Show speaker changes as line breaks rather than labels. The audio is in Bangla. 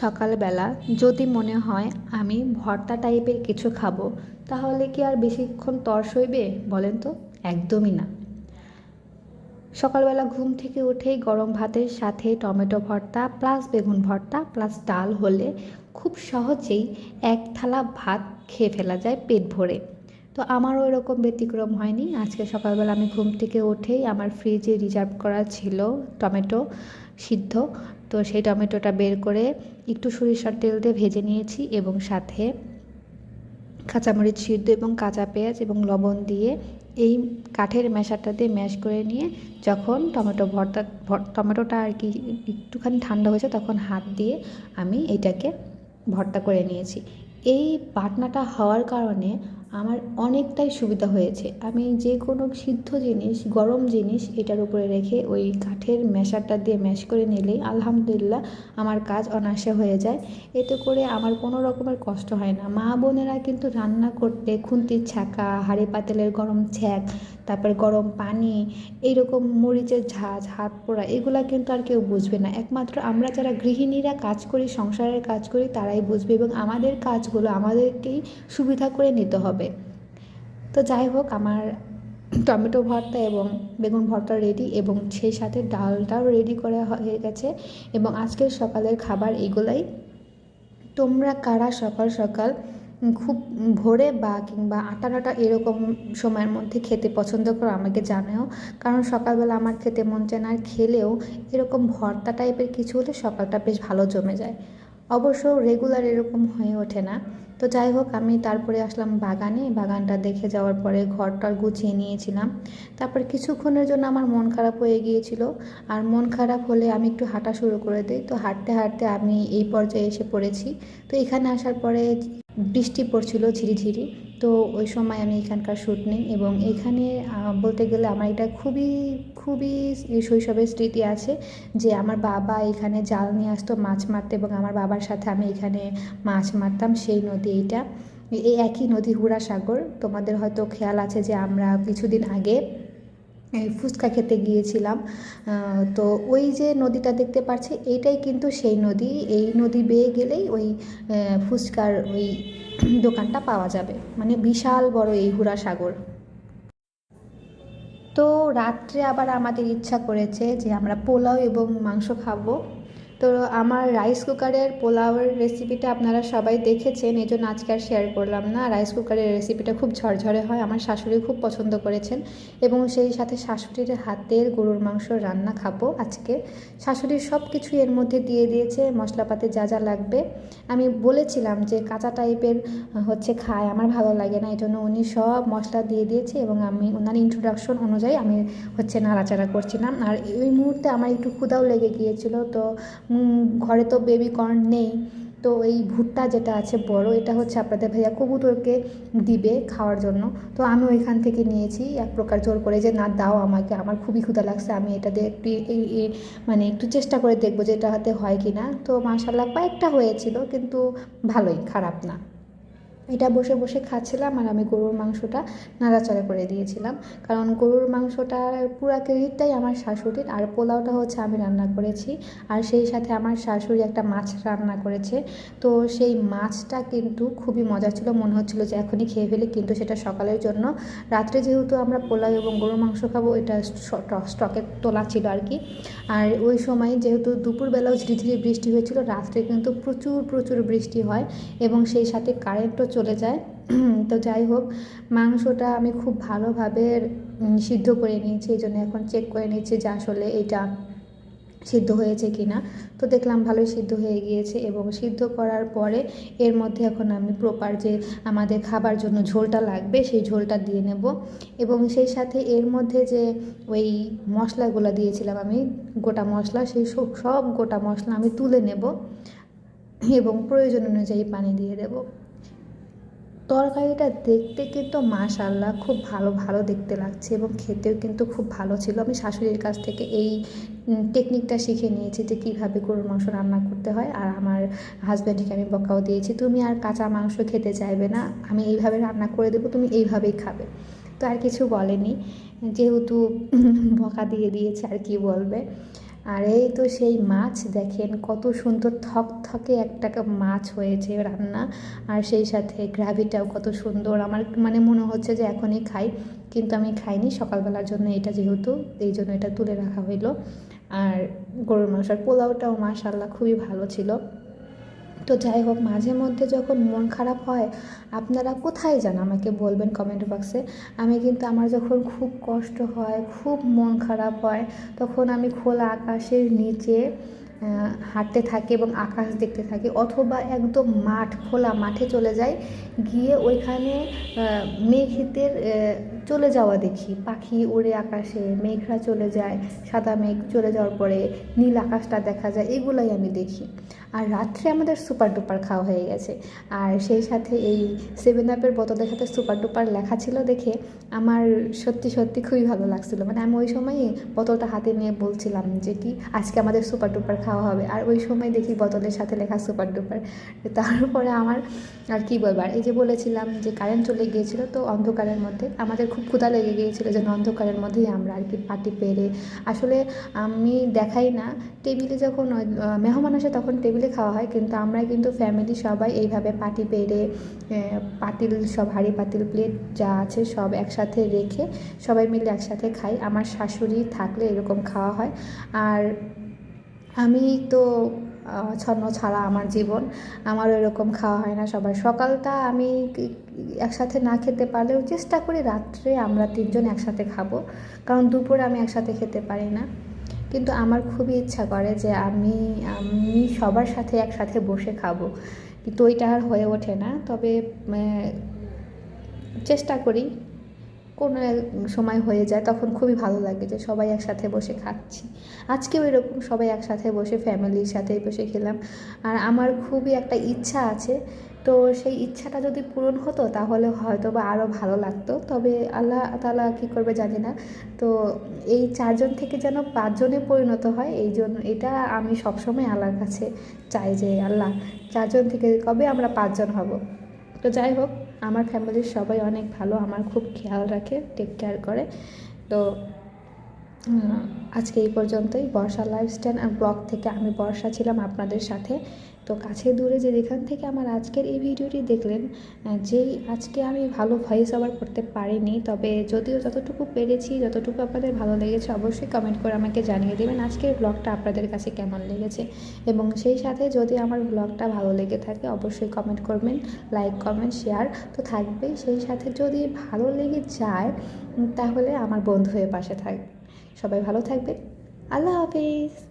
সকালবেলা যদি মনে হয় আমি ভর্তা টাইপের কিছু খাব, তাহলে কি আর বেশিক্ষণ তর সইবে? বলেন তো, একদমই না। সকালবেলা ঘুম থেকে উঠেই গরম ভাতের সাথে টমেটো ভর্তা প্লাস বেগুন ভর্তা প্লাস ডাল হলে খুব সহজেই এক থালা ভাত খেয়ে ফেলা যায় পেট ভরে। তো আমারও এরকম ব্যতিক্রম হয়নি। আজকে সকালবেলা আমি ঘুম থেকে উঠেই আমার ফ্রিজে রিজার্ভ করা ছিল টমেটো সিদ্ধ। তো সেই টমেটোটা বের করে একটু সরিষার তেল দিয়ে ভেজে নিয়েছি এবং সাথে কাঁচামরিচ সিদ্ধ এবং কাঁচা পেঁয়াজ এবং লবণ দিয়ে এই কাঠের মেশাটা দিয়ে ম্যাশ করে নিয়ে যখন টমেটো ভর্তা, ভর- টমেটোটা আর কি একটুখানি ঠান্ডা হয়েছে তখন হাত দিয়ে আমি এটাকে ভর্তা করে নিয়েছি। এই বাটনাটা হওয়ার কারণে আমার অনেকটাই সুবিধা হয়েছে। আমি যে কোনো সিদ্ধ জিনিস, গরম জিনিস এটার উপরে রেখে ওই কাঠের মেশারটা দিয়ে ম্যাশ করে নিলেই আলহামদুলিল্লাহ আমার কাজ অনায়াসে হয়ে যায়। এতে করে আমার কোনো রকমের কষ্ট হয় না। মা বোনেরা কিন্তু রান্না করতে খুন্তির ছাকা, হাঁড়ি পাতেলের গরম ছ্যাঁক, তারপর গরম পানি, এইরকম মরিচের ঝাঁজ, হাত পোড়া, এগুলা কিন্তু আর কেউ বুঝবে না। একমাত্র আমরা যারা গৃহিণীরা কাজ করি, সংসারের কাজ করি, তারাই বুঝবে এবং আমাদের কাজগুলো আমাদেরকেই সুবিধা করে নিতে হবে। তো যাই হোক, আমার টমেটো ভর্তা এবং বেগুন ভর্তা রেডি এবং সেই সাথে ডালটাও রেডি করা হয়ে গেছে এবং আজকের সকালের খাবার এগুলাই। তোমরা কারা সকাল সকাল খুব ভোরে বা কিংবা আটা নাটা এরকম সময়ের মধ্যে খেতে পছন্দ করো আমাকে জানাও। কারণ সকালবেলা আমার খেতে মন চায় না আর খেলেও এরকম ভর্তা টাইপের কিছু হলে সকালটা বেশ ভালো জমে যায়। অবশ্য রেগুলার এরকম হয়ে ওঠে না। তো যাই হোক আমি তারপরে আসলাম বাগানে। বাগানটা দেখে যাওয়ার পরে ঘরটার গুছিয়ে নিয়েছিলাম। তারপর কিছুক্ষণের জন্য আমার মন খারাপ হয়ে গিয়েছিল। আর মন খারাপ হলে আমি একটু হাঁটা শুরু করে দিই। তো হাঁটতে হাঁটতে আমি এই পর্যায়ে এসে পড়েছি। তো এখানে আসার পরে বৃষ্টি পড়ছিল ঝিরিঝিরি, তো ওই সময় আমি এখানকার শ্যুট নিই এবং এখানে বলতে গেলে আমার এটা খুবই খুবই শৈশবের স্মৃতি আছে যে আমার বাবা এখানে জাল নিয়ে আসতো মাছ মারতে এবং আমার বাবার সাথে আমি এখানে মাছ মারতাম সেই নদী এইটা। এই একই নদী হুড়া সাগর তোমাদের হয়তো খেয়াল আছে যে আমরা কিছুদিন আগে ফুচকা খেতে গিয়েছিলাম। তো ওই যে নদীটা দেখতে পাচ্ছি এইটাই কিন্তু সেই নদী। এই নদী বেয়ে গেলেই ওই ফুচকার ওই দোকানটা পাওয়া যাবে। মানে বিশাল বড় এই হুড়া সাগর। তো রাত্রে আবার আমাদের ইচ্ছা করেছে যে আমরা পোলাও এবং মাংস খাব। তো আমার রাইস কুকারের পোলাওয়ের রেসিপিটা আপনারা সবাই দেখেছেন এই জন্য আজকে আর শেয়ার করলাম না। রাইস কুকারের রেসিপিটা খুব ঝরঝরে হয়, আমার শাশুড়ি খুব পছন্দ করেছেন এবং সেই সাথে শাশুড়ির হাতের গরুর মাংস রান্না খাব আজকে। শাশুড়ির সব কিছু এর মধ্যে দিয়ে দিয়েছে, মশলাপাতি যা যা লাগবে। আমি বলেছিলাম যে কাঁচা টাইপের হচ্ছে খায়, আমার ভালো লাগে না এই জন্য উনি সব মশলা দিয়ে দিয়েছে এবং আমি ওনার ইন্ট্রোডাকশন অনুযায়ী আমি হচ্ছে নাড়াচাড়া করছিলাম। আর এই মুহূর্তে আমার একটু ক্ষুদাও লেগে গিয়েছিল, তো ঘরে তো বেবি কর্ন নেই। তো এই ভুট্টা যেটা আছে বড়, এটা হচ্ছে আপনাদের ভাইয়া কবুতরকে দিবে খাওয়ার জন্য। তো আমি ওইখান থেকে নিয়েছি, এক প্রকার জোর করে যে, না, দাও আমাকে, আমার খুবই ক্ষুধা লাগছে, আমি এটা দিয়ে একটু মানে একটু চেষ্টা করে দেখব যে এটা হাতে হয় কি না তো মার্শাল্লাহ কয়েকটা হয়েছিল, কিন্তু ভালোই, খারাপ না। এটা বসে বসে খাচ্ছিলাম আর আমি গরুর মাংসটা নাড়াচাড়া করে দিয়েছিলাম। কারণ গরুর মাংসটার পুরা ক্রেডিটটাই আমার শাশুড়ির আর পোলাওটা হচ্ছে আমি রান্না করেছি। আর সেই সাথে আমার শাশুড়ি একটা মাছ রান্না করেছে। তো সেই মাছটা কিন্তু খুবই মজা ছিল। মনে হচ্ছিল যে এখনই খেয়ে ফেলি। কিন্তু সেটা সকালের জন্য। রাত্রে যেহেতু আমরা পোলাও এবং গরুর মাংস খাব, এটা স্টকে তোলা ছিল আর কি। আর ওই সময় যেহেতু দুপুরবেলাও ঝিরিঝিরি বৃষ্টি হয়েছিল, রাত্রে কিন্তু প্রচুর প্রচুর বৃষ্টি হয়। এবং সেই সাথে কারেন্টও চলে যায়। তো যাই হোক, মাংসটা আমি খুব ভালোভাবে সিদ্ধ করে নিয়েছি, এই জন্য এখন চেক করে নিচ্ছি যে আসলে এটা সিদ্ধ হয়েছে কি না তো দেখলাম ভালোই সিদ্ধ হয়ে গিয়েছে এবং সিদ্ধ করার পরে এর মধ্যে এখন আমি প্রপার যে আমাদের খাবার জন্য ঝোলটা লাগবে, সেই ঝোলটা দিয়ে নেব। এবং সেই সাথে এর মধ্যে যে ওই মশলাগুলো দিয়েছিলাম আমি, গোটা মশলা, সেই সব সব গোটা মশলা আমি তুলে নেব এবং প্রয়োজন অনুযায়ী পানি দিয়ে দেব। তরকারিটা দেখতে কিন্তু মাশাল্লাহ খুব ভালো ভালো দেখতে লাগছে এবং খেতেও কিন্তু খুব ভালো ছিল। আমি শাশুড়ির কাছ থেকে এই টেকনিকটা শিখে নিয়েছি যে কীভাবে গরুর মাংস রান্না করতে হয় আর আমার হাজব্যান্ডকে আমি বকাও দিয়েছি, তুমি আর কাঁচা মাংস খেতে চাইবে না, আমি এইভাবে রান্না করে দেবো, তুমি এইভাবেই খাবে। তো আর কিছু বলেনি। যেহেতু বকা দিয়ে দিয়েছে আর কি বলবে। আর এই তো সেই মাছ, দেখেন কত সুন্দর থক থকে একটা মাছ হয়েছে রান্না। আর সেই সাথে গ্রাভিটাও কত সুন্দর। আমার মানে মনে হচ্ছে যে এখনই খাই, কিন্তু আমি খাইনি সকালবেলার জন্য এটা যেহেতু, এই জন্য এটা তুলে রাখা হইল। আর গরুর মাংসার পোলাওটাও মাশাল্লাহ খুবই ভালো ছিল। তো যাই হোক মাঝে মধ্যে যখন মন খারাপ হয় আপনারা কোথায় যান? আমাকে বলবেন কমেন্ট বক্সে আমি কিন্তু আমার যখন খুব কষ্ট হয় খুব মন খারাপ হয় তখন আমি খোলা আকাশের নিচে হাঁটতে থাকি এবং আকাশ দেখতে থাকি অথবা একদম মাঠ খোলা মাঠে চলে যাই। গিয়ে ওইখানে আহ, চলে যাওয়া দেখি। পাখি উড়ে আকাশে, মেঘরা চলে যায়, সাদা মেঘ চলে যাওয়ার পরে নীল আকাশটা দেখা যায়, এগুলোই আমি দেখি। আর রাত্রে আমাদের সুপার ডুপার খাওয়া হয়ে গেছে। আর সেই সাথে এই সেভেন আপের বোতলের সাথে সুপার ডুপার লেখা ছিল দেখে আমার সত্যি সত্যি খুবই ভালো লাগছিল। মানে আমি ওই সময়ই বোতলটা হাতে নিয়ে বলছিলাম যে কি, আজকে আমাদের সুপার ডুপার খাওয়া হবে। আর ওই সময় দেখি বোতলের সাথে লেখা সুপার ডুপার তারপরে আমার আর কি বলবার, এই যে বলেছিলাম যে কারেন্ট চলে গিয়েছিল তো অন্ধকারের মধ্যে আমাদের খুব ক্ষুধা লেগে গিয়েছিল যে অন্ধকারের মধ্যেই আমরা আর কি পাটি পেরে। আসলে আমি দেখাই না। টেবিলে যখন মেহমান আসে তখন টেবিলে খাওয়া হয়, কিন্তু আমরা কিন্তু ফ্যামিলি সবাই এইভাবে পাটি পেরে পাতিল, সব হাঁড়ি পাতিল প্লেট যা আছে সব একসাথে রেখে সবাই মিলে একসাথে খাই। আমার শাশুড়ি থাকলে এরকম খাওয়া হয়। আর আমি তো ছন্ন ছাড়া আমার জীবন আমার এরকম খাওয়া হয় না সবার। সকালটা আমি একসাথে না খেতে পারলেও চেষ্টা করি রাত্রে আমরা তিনজন একসাথে খাব। কারণ দুপুরে আমি একসাথে খেতে পারি না। কিন্তু আমার খুবই ইচ্ছা করে যে আমি আমি সবার সাথে একসাথে বসে খাব। কিন্তু ওইটা আর হয়ে ওঠে না। তবে চেষ্টা করি। কোনো সময় হয়ে যায়, তখন খুবই ভালো লাগে যে সবাই একসাথে বসে খাচ্ছি। আজকেও এরকম সবাই একসাথে বসে ফ্যামিলির সাথে বসে খেলাম। আর আমার খুবই একটা ইচ্ছা আছে তো সেই ইচ্ছাটা যদি পূরণ হতো, তাহলে হয়তো বা আরও ভালো লাগতো। তবে আল্লাহ তালা কী করবে জানি না। তো এই চারজন থেকে যেন পাঁচজনে পরিণত হয়, এই জন্য এটা আমি সবসময় আল্লাহর কাছে চাই যে, আল্লাহ চারজন থেকে কবে আমরা পাঁচজন হব? তো যাই হোক, আমার ফ্যামিলির সবাই অনেক ভালো, আমার খুব খেয়াল রাখে টেক কেয়ার করে। তো আজকে এই পর্যন্তই। বর্ষা লাইফস্টাইল আর ব্লগ থেকে আমি বর্ষা ছিলাম আপনাদের সাথে। তো কাছে দূরে যে যেখান থেকে আমার আজকের এই ভিডিওটি দেখলেন যেই আজকে আমি ভালো ভয়েস ওভার করতে পারিনি, তবে যদিও যতটুকু পেরেছি, যতটুকু আপনাদের ভালো লেগেছে, অবশ্যই কমেন্ট করে আমাকে জানিয়ে দেবেন আজকের ব্লগটা আপনাদের কাছে কেমন লেগেছে। এবং সেই সাথে যদি আমার ব্লগটা ভালো লেগে থাকে, অবশ্যই কমেন্ট করবেন লাইক কমেন্ট শেয়ার তো থাকবেই সেই সাথে যদি ভালো লেগে যায় তাহলে আমার বন্ধু হয়ে পাশে থাকবে সবাই ভালো থাকবেন। আল্লাহ হাফিজ।